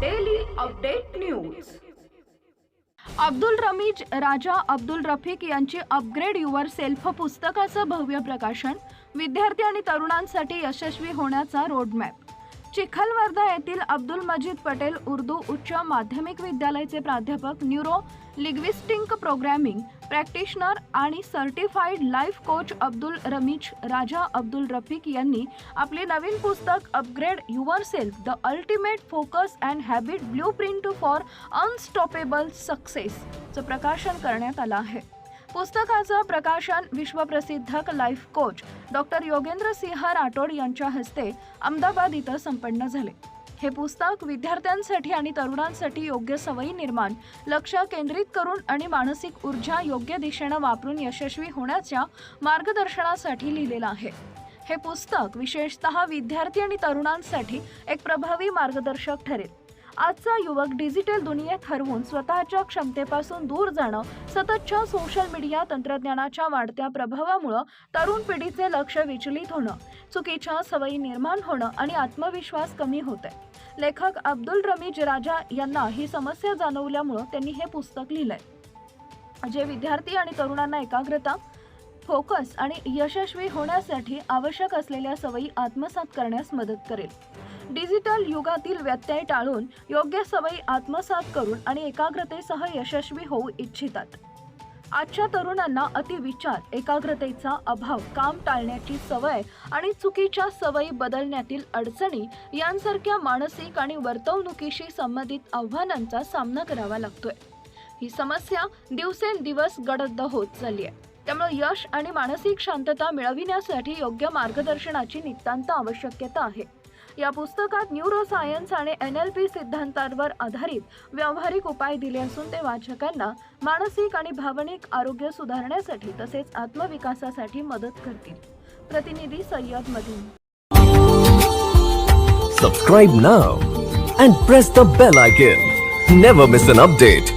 Daily update news Abdul Rameez Raja Abdul Rafiq यांची upgrade your self पुस्तकाचं भव्य प्रकाशन. विद्यार्थी आणि तरुणांसाठी यशस्वी होण्याचा रोडमॅप चिखलवर्धा येथील अब्दुल मजीद पटेल उर्दू उच्च माध्यमिक विद्यालयाचे प्राध्यापक न्यूरो लिग्विस्टिंक प्रोग्रॅमिंग प्रॅक्टिशनर आणि certified life coach Abdul Rameez Raja Abdul Rafiq यांनी आपले नवीन पुस्तक upgrade yourself the ultimate focus and habit blueprint for unstoppable सक्सेसचं प्रकाशन करण्यात आलं आहे. पुस्तकाचं प्रकाशन विश्वप्रसिद्ध life coach doctor Yogendra Singh Rathod यांच्या हस्ते अहमदाबाद इथं संपन्न झाले. हे पुस्तक विद्यार्थ्यांसाठी आणि तरुणांसाठी योग्य सवयी निर्माण लक्ष केंद्रित करून आणि मानसिक ऊर्जा योग्य दिशेनं वापरून यशस्वी होण्याच्या मार्गदर्शनासाठी लिहिलेलं आहे. हे पुस्तक विशेषतः विद्यार्थी आणि तरुणांसाठी एक प्रभावी मार्गदर्शक ठरेल. आजचा युवक डिजिटल दुनियेत हरवून स्वतःच्या क्षमतेपासून दूर जाणं सततच्या सोशल मीडिया तंत्रज्ञानाच्या वाढत्या प्रभावामुळं तरुण पिढीचे लक्ष विचलित होणं चुकीच्या सवयी निर्माण होणं आणि आत्मविश्वास कमी होत आहे लेखक अब्दुल रमीज राजा यांना ही समस्या जाणवल्यामुळं त्यांनी हे पुस्तक लिहिलंय. जे विद्यार्थी आणि तरुणांना एकाग्रता फोकस आणि यशस्वी होण्यासाठी आवश्यक असलेल्या सवयी आत्मसात करण्यास मदत करेल. डिजिटल युगातील व्यत्यय टाळून योग्य सवयी आत्मसात करून आणि एकाग्रतेसह यशस्वी होऊ इच्छितात. आजच्या तरुणांना अतिविचार एकाग्रतेचा अभाव काम टाळण्याची सवय आणि चुकीच्या सवयी बदलण्यातील अडचणी यांसारख्या मानसिक आणि वर्तवणुकीशी संबंधित आव्हानांचा सामना करावा लागतोय. ही समस्या दिवसेंदिवस गडद होत चालली आहे त्यामुळे यश आणि मानसिक शांतता मिळविण्यासाठी योग्य मार्गदर्शनाची नितांत आवश्यकता आहे. या पुस्तकात न्यूरोसायन्स आणि एन एल पी सिद्धांतांवर आधारित व्यावहारिक उपाय दिले असून ते वाचकांना मानसिक आणि भावनिक आरोग्य सुधारण्यासाठी तसेच आत्मविकासासाठी मदत करतील. प्रतिनिधी सय्यद मधून subscribe now and press the bell icon never miss an update